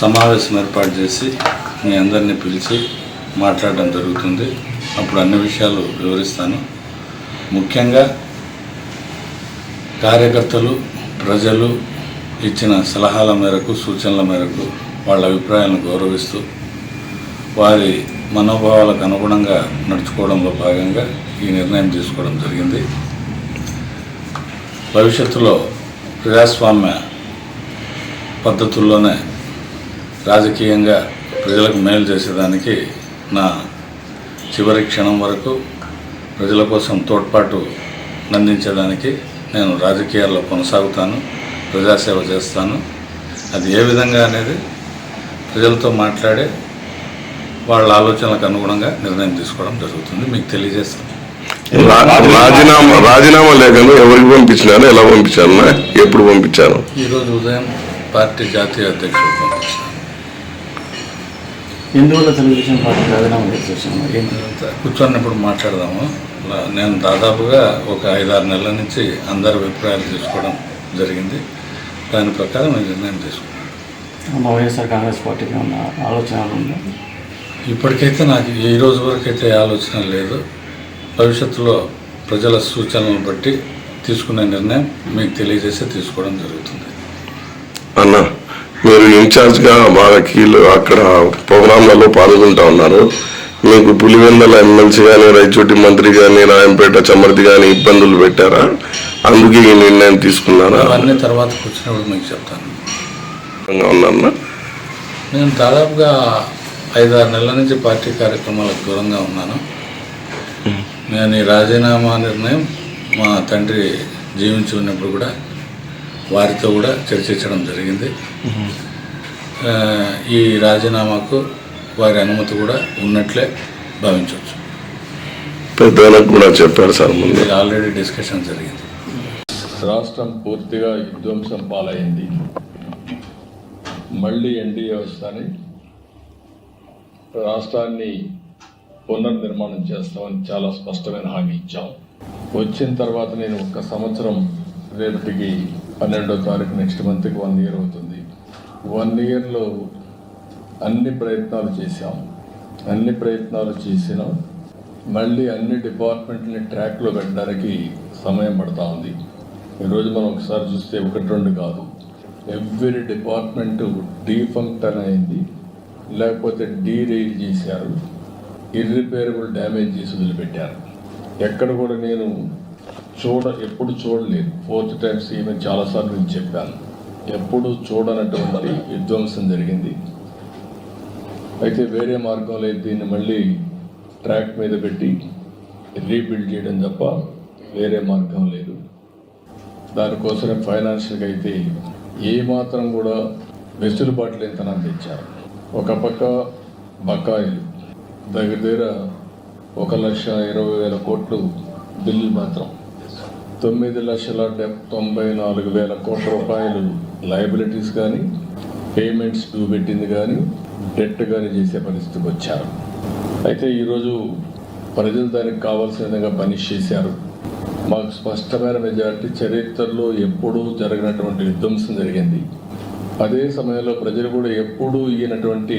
సమావేశం ఏర్పాటు చేసి మీ అందరినీ పిలిచి మాట్లాడడం జరుగుతుంది. అప్పుడు అన్ని విషయాలు వివరిస్తాను. ముఖ్యంగా కార్యకర్తలు ప్రజలు ఇచ్చిన సలహాల మేరకు సూచనల మేరకు వాళ్ళ అభిప్రాయాలను గౌరవిస్తూ వారి మనోభావాలకు అనుగుణంగా నడుచుకోవడంలో భాగంగా ఈ నిర్ణయం తీసుకోవడం జరిగింది. భవిష్యత్తులో ప్రజాస్వామ్య పద్ధతుల్లోనే రాజకీయంగా ప్రజలకు మేలు చేసేదానికి నా చివరి క్షణం వరకు ప్రజల కోసం తోడ్పాటు అందించేదానికి నేను రాజకీయాల్లో కొనసాగుతాను ప్రజాసేవ చేస్తాను. అది ఏ విధంగా అనేది ప్రజలతో మాట్లాడే వాళ్ళ ఆలోచనలకు అనుగుణంగా నిర్ణయం తీసుకోవడం జరుగుతుంది. మీకు తెలియజేస్తాను. రాజీనామా రాజీనామా లేఖను ఎవరికి పంపించినారు ఎలా పంపించారు ఎప్పుడు పంపించారు ఈరోజు ఉదయం పార్టీ జాతీయ అధ్యక్షుడు పంపించాను. ఎందువల్ల తెలుగుదేశం పార్టీ రాజీనామా చేసి వచ్చాము ఏంటి ఇదంతా కూర్చొన్నప్పుడు మాట్లాడదాము. నేను దాదాపుగా ఒక ఐదారు నెలల నుంచి అందరి అభిప్రాయాలు తీసుకోవడం జరిగింది. దాని ప్రకారం నేను నిర్ణయం తీసుకున్నాను. వైఎస్ఆర్ కాంగ్రెస్ పార్టీకి ఉన్న ఆలోచనలు ఉందా ఇప్పటికైతే నాకు ఈ రోజు వరకు అయితే ఆలోచన లేదు. భవిష్యత్తులో ప్రజల సూచనలను బట్టి తీసుకునే నిర్ణయం మీకు తెలియజేసి తీసుకోవడం జరుగుతుంది. మీరు ఇన్ఛార్జ్గా బాగా కీలు అక్కడ ప్రోగ్రాంలలో పాల్గొంటా ఉన్నారు. మీకు పులివెందల ఎమ్మెల్సీ కానీ రైచోటి మంత్రి కానీ రాయంపేట చమర్తి కానీ ఇబ్బందులు పెట్టారా? అందుకే ఈ నిర్ణయం తీసుకున్నారా? అవన్నీ తర్వాత కూర్చున్నప్పుడు మీకు చెప్తాను. ఉన్నా నేను దాదాపుగా ఐదారు నెలల నుంచి పార్టీ కార్యక్రమాలకు దూరంగా ఉన్నాను. నేను ఈ రాజీనామా నిర్ణయం మా తండ్రి జీవించి ఉన్నప్పుడు కూడా వారితో కూడా చర్చించడం జరిగింది. ఆ, ఈ రాజీనామాకు వారి అనుమతి కూడా ఉన్నట్లే భావించవచ్చు. పెద్దలకు కూడా చెప్పారు సార్ ముందు. ఆల్రెడీ డిస్కషన్ జరిగింది. రాష్ట్రం పూర్తిగా విధ్వంసం పాలైంది. మళ్ళీ ఎన్డీఏ వస్తాని రాష్ట్రాన్ని పునర్నిర్మాణం చేస్తామని చాలా స్పష్టమైన హామీ ఇచ్చాం. వచ్చిన తర్వాత నేను ఒక సంవత్సరం రేపటికి పన్నెండో తారీఖు నెక్స్ట్ మంత్కి వన్ ఇయర్ అవుతుంది. వన్ ఇయర్లో అన్ని ప్రయత్నాలు చేశాం అన్ని ప్రయత్నాలు చేసినాం మళ్ళీ అన్ని డిపార్ట్మెంట్ని ట్రాక్లో పెట్టడానికి సమయం పడతా ఉంది. ఈరోజు మనం ఒకసారి చూస్తే ఒకటి రెండు కాదు. ఎవ్రీ డిపార్ట్మెంట్ డీఫంక్టర్ అయింది. లేకపోతే డీరైల్ చేశారు. ఇర్రిపేరబుల్ డ్యామేజ్ చేసి వదిలిపెట్టారు. ఎక్కడ కూడా నేను చూడ ఎప్పుడు చూడలేదు. ఫోర్త్ టైమ్స్ ఈమె చాలాసార్లు నేను చెప్పాను. ఎప్పుడు చూడనటువంటి విధ్వంసం జరిగింది. అయితే వేరే మార్గం లేదు దీన్ని మళ్ళీ ట్రాక్ మీద పెట్టి రీబిల్డ్ చేయడం తప్ప వేరే మార్గం లేదు. దానికోసమే ఫైనాన్షియల్గా అయితే ఏమాత్రం కూడా వెసులుబాటు లేనితనాన్ని తెచ్చారు. ఒక పక్క బకాయిలు. దగ్గర దగ్గర ఒక లక్ష ఇరవై వేల కోట్లు బిల్లు మాత్రం. తొమ్మిది లక్షల తొంభై నాలుగు వేల కోట్ల రూపాయలు లయబిలిటీస్ కానీ పేమెంట్స్ డ్యూ పెట్టింది కానీ డెట్ కానీ చేసే పరిస్థితికి వచ్చారు. అయితే ఈరోజు ప్రజలు దానికి కావాల్సిన విధంగా పనిష్ చేశారు. మాకు స్పష్టమైన మెజారిటీ చరిత్రలో ఎప్పుడూ జరిగినటువంటి విధ్వంసం జరిగింది. అదే సమయంలో ప్రజలు కూడా ఎప్పుడూ ఈయనటువంటి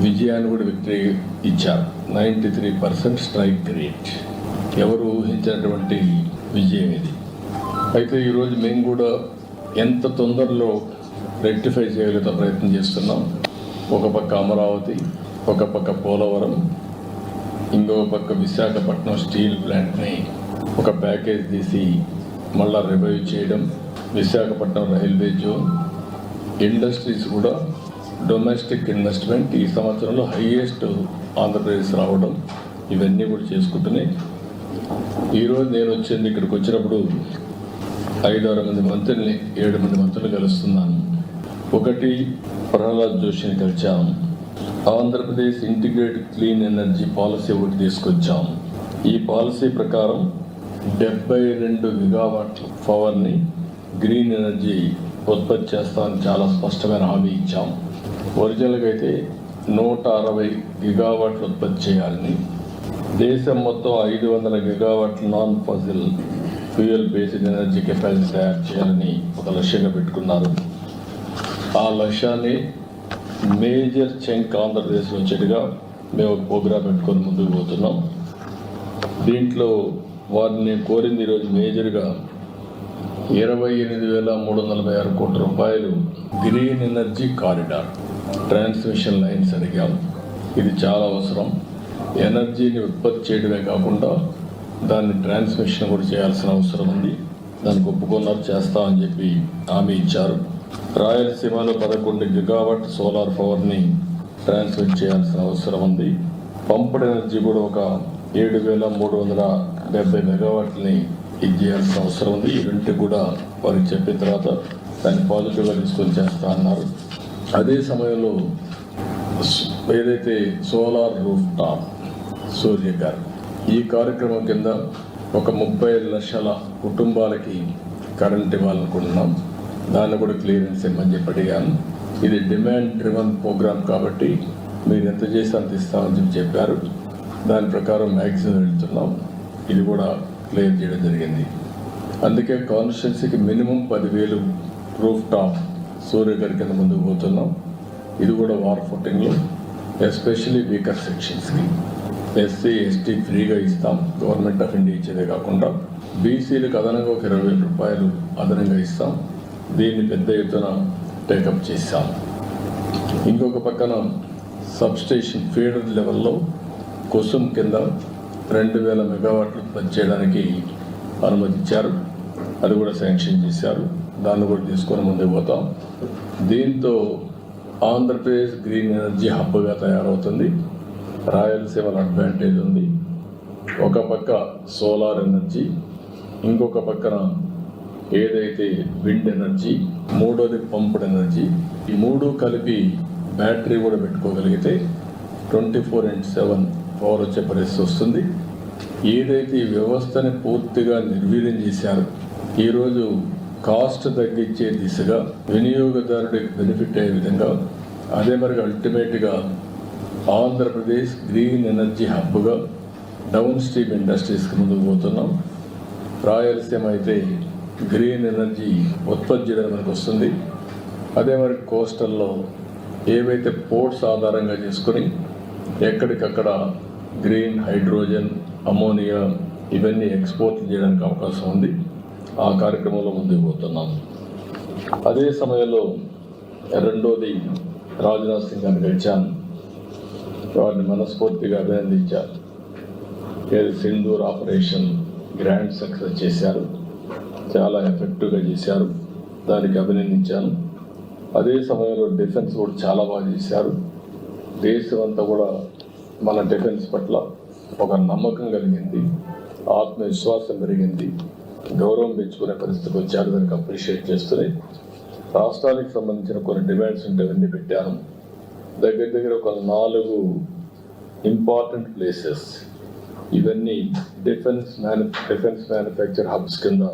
విజయాన్ని కూడా విక్టరీ ఇచ్చారు. Ninety three percent strike rate. ఎవరు ఊహించినటువంటి విజయం ఇది అయితే ఈరోజు మేము కూడా ఎంత తొందరలో రెక్టిఫై చేయగలిగే ప్రయత్నం చేస్తున్నాం. ఒక పక్క అమరావతి ఒక పక్క పోలవరం ఇంకో పక్క విశాఖపట్నం స్టీల్ ప్లాంట్ని ఒక ప్యాకేజ్ తీసి మళ్ళా రివైవ్ చేయడం విశాఖపట్నం రైల్వే జోన్ ఇండస్ట్రీస్ కూడా డొమెస్టిక్ ఇన్వెస్ట్మెంట్ ఈ సంవత్సరంలో హైయెస్ట్ ఆంధ్రప్రదేశ్ రావడం ఇవన్నీ కూడా చేసుకుంటున్నాయి ఈరోజు నేను వచ్చింది ఇక్కడికి వచ్చినప్పుడు ఐదారు మంది మంత్రుల్ని ఏడు మంది మంత్రులు కలుస్తున్నాను. ఒకటి ప్రహ్లాద్ జోషిని కలిచాం. Andhra Pradesh integrated clean energy policy ఒకటి తీసుకొచ్చాం. ఈ పాలసీ ప్రకారం డెబ్బై రెండు గిగావాట్ల పవర్ని గ్రీన్ ఎనర్జీ ఉత్పత్తి చేస్తామని చాలా స్పష్టమైన హామీ ఇచ్చాం. ఒరిజినల్గా అయితే నూట అరవై గిగావాట్లు ఉత్పత్తి చేయాలని దేశం మొత్తం ఐదు వందల gigawatt non fossil fuel based energy capacity తయారు చేయాలని ఒక లక్ష్యంగా పెట్టుకున్నారు. ఆ లక్ష్యాన్ని మేజర్ చెంక్ ఆంధ్రప్రదేశ్ వచ్చేట్టుగా మేము ఒక ప్రోగ్రాం పెట్టుకొని ముందుకు పోతున్నాం. దీంట్లో వారిని నేను కోరింది ఈరోజు మేజర్గా ఇరవై ఎనిమిది వేల మూడు వందల నలభై ఆరు కోట్ల రూపాయలు green energy corridor transmission lines అడిగాం. ఇది చాలా అవసరం. ఎనర్జీని ఉత్పత్తి చేయడమే కాకుండా దాన్ని ట్రాన్స్మిషన్ కూడా చేయాల్సిన అవసరం ఉంది. దానికి ఒప్పుకున్నారు చేస్తామని చెప్పి హామీ ఇచ్చారు. రాయలసీమలో పదకొండు గిగావాట్ సోలార్ పవర్ని ట్రాన్స్మిట్ చేయాల్సిన అవసరం ఉంది. పంపుడ్ ఎనర్జీ కూడా ఒక ఏడు వేల మూడు వందల డెబ్బై మెగావాట్ని ఇది చేయాల్సిన అవసరం ఉంది. ఈ కూడా వారికి చెప్పిన తర్వాత దాన్ని పాజిటివ్గా తీసుకొని చేస్తా అన్నారు. అదే సమయంలో ఏదైతే సోలార్ రూఫ్ టాప్ సూర్య గారు. ఈ కార్యక్రమం కింద ఒక ముప్పై ఐదు లక్షల కుటుంబాలకి కరెంట్ ఇవ్వాలనుకుంటున్నాం. దాన్ని కూడా క్లియరెన్స్ ఇవ్వమని చెప్పి అడిగాను. ఇది డిమాండ్ డ్రివన్ ప్రోగ్రామ్ కాబట్టి మీరు ఎంత చేసి అంత ఇస్తామని చెప్పి చెప్పారు. దాని ప్రకారం మ్యాక్సిమం వెళ్తున్నాం. ఇది కూడా క్లియర్ చేయడం జరిగింది. అందుకే కాన్స్టిట్యున్సీకి మినిమం పదివేలు రూఫ్ టాప్ సూర్యగారి కింద ముందుకు పోతున్నాం. ఇది కూడా వార్ ఫుటింగ్లో ఎస్పెషలీ వీకర్ సెక్షన్స్కి. ఎస్సీ ఎస్టీ ఫ్రీగా ఇస్తాం. గవర్నమెంట్ ఆఫ్ ఇండియా ఇచ్చేదే కాకుండా బీసీలకు అదనంగా ఒక ఇరవై వేల రూపాయలు అదనంగా ఇస్తాం. దీన్ని పెద్ద ఎత్తున టేకప్ చేస్తాం ఇంకొక పక్కన సబ్స్టేషన్ ఫీడర్ లెవెల్లో కుసుమ్ కింద రెండు వేల మెగావాట్లు ఉత్పత్తి చేయడానికి అనుమతించారు అది కూడా శాంక్షన్ చేశారు. దాన్ని కూడా తీసుకొని ముందుకు పోతాం. దీంతో ఆంధ్రప్రదేశ్ గ్రీన్ ఎనర్జీ హబ్గా తయారవుతుంది. రాయలసీమలో అడ్వాంటేజ్ ఉంది. ఒక పక్క సోలార్ ఎనర్జీ ఇంకొక పక్కన ఏదైతే విండ్ ఎనర్జీ మూడోది పంప్డ్ ఎనర్జీ ఈ మూడు కలిపి బ్యాటరీ కూడా పెట్టుకోగలిగితే twenty four into seven power వచ్చే పరిస్థితి వస్తుంది. ఏదైతే ఈ వ్యవస్థని పూర్తిగా నిర్వీర్యం చేశారో ఈరోజు కాస్ట్ తగ్గించే దిశగా వినియోగదారుడికి బెనిఫిట్ అయ్యే విధంగా అదే మరి అల్టిమేట్గా ఆంధ్రప్రదేశ్ గ్రీన్ ఎనర్జీ హబ్గా డౌన్ స్ట్రీమ్ ఇండస్ట్రీస్కి ముందుకు పోతున్నాం. రాయలసీమ అయితే గ్రీన్ ఎనర్జీ ఉత్పత్తి చేయడం మనకు వస్తుంది. అదే మరి కోస్టల్లో ఏవైతే పోర్ట్స్ ఆధారంగా చేసుకొని ఎక్కడికక్కడ గ్రీన్ హైడ్రోజన్ అమోనియా ఇవన్నీ ఎక్స్పోర్ట్ చేయడానికి అవకాశం ఉంది. ఆ కార్యక్రమంలో ముందుకు పోతున్నాం. అదే సమయంలో రెండోది రాజ్నాథ్ సింగ్ గారిని గెలిచాను వారిని మనస్ఫూర్తిగా అభినందించారు. ఏది సింధూర్ ఆపరేషన్ గ్రాండ్ సక్సెస్ చేశారు చాలా ఎఫెక్టివ్గా చేశారు దానికి అభినందించాను. అదే సమయంలో డిఫెన్స్ కూడా చాలా బాగా చేశారు. దేశం అంతా కూడా మన డిఫెన్స్ పట్ల ఒక నమ్మకం కలిగింది ఆత్మవిశ్వాసం పెరిగింది గౌరవం పెంచుకునే పరిస్థితికి వచ్చారు. దానికి అప్రిషియేట్ చేస్తున్నాయి. రాష్ట్రానికి సంబంధించిన కొన్ని డిమాండ్స్ ఉంటే అవన్నీ పెట్టాను. దగ్గర దగ్గర ఒక నాలుగు ఇంపార్టెంట్ ప్లేసెస్ ఇవన్నీ defence manu defence manufacture hubs కింద.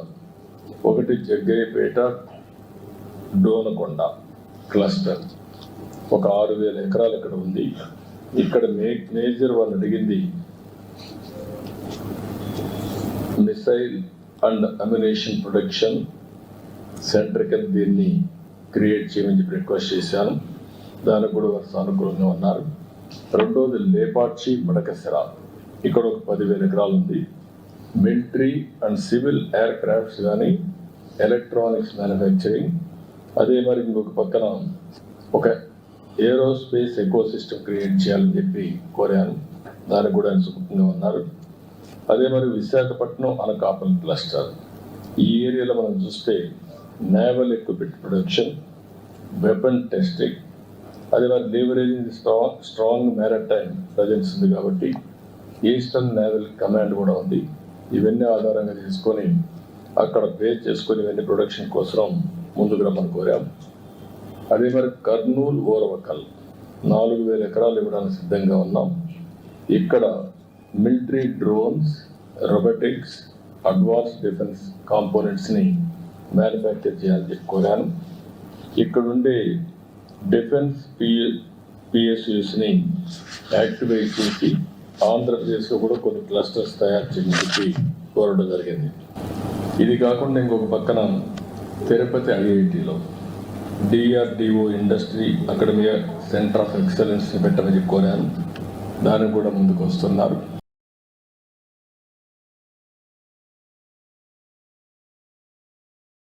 ఒకటి జగ్గయ్యపేట డోనకొండ క్లస్టర్ ఒక ఆరు వేల ఎకరాలు ఇక్కడ ఉంది. ఇక్కడ మే మేజర్ వాళ్ళు అడిగింది missile and ammunition production centre కింద దీన్ని క్రియేట్ చేయమని చెప్పి రిక్వెస్ట్ చేశాను. దానికి కూడా వారు సానుకూలంగా ఉన్నారు. రెండోది లేపాక్షి మడకసిర ఇక్కడ ఒక పదివేల ఎకరాలు ఉంది. Military and civil aircrafts కానీ ఎలక్ట్రానిక్స్ మ్యానుఫ్యాక్చరింగ్. అదే మరి ఇంకొక పక్కన ఒక ఏరోస్పేస్ ఎకో సిస్టమ్ క్రియేట్ చేయాలని చెప్పి కోరాను దానికి కూడా ఆయన ఉన్నారు. అదే మరి విశాఖపట్నం అనకాపల్లి క్లస్టర్. ఈ ఏరియాలో మనం చూస్తే naval equipment production weapon testing అదే వారి leveraging strong strong maritime presence ఉంది కాబట్టి ఈస్టర్న్ నేవల్ కమాండ్ కూడా ఉంది. ఇవన్నీ ఆధారంగా తీసుకొని అక్కడ బేస్ చేసుకొని ఇవన్నీ ప్రొడక్షన్ కోసం ముందుకు రమ్మని కోరాం. అదే మరి కర్నూలు ఓరవకల్ నాలుగు వేల ఎకరాలు ఇవ్వడానికి సిద్ధంగా ఉన్నాం. ఇక్కడ military drones robotics advance defence కాంపోనెంట్స్ని manufacture చేయాలని చెప్పి కోరాను. ఇక్కడ ఉండే డిఫెన్స్ పిఎ పిఎస్యుస్ని యాక్టివేట్ చేసి ఆంధ్రప్రదేశ్లో కూడా కొన్ని క్లస్టర్స్ తయారు చేయడానికి కోరడం జరిగింది. ఇది కాకుండా ఇంకొక పక్కన తిరుపతి ఐఐటిలో DRDO industry academy centre of excellence పెట్టమని కోరాను దానికి కూడా ముందుకు వస్తున్నారు.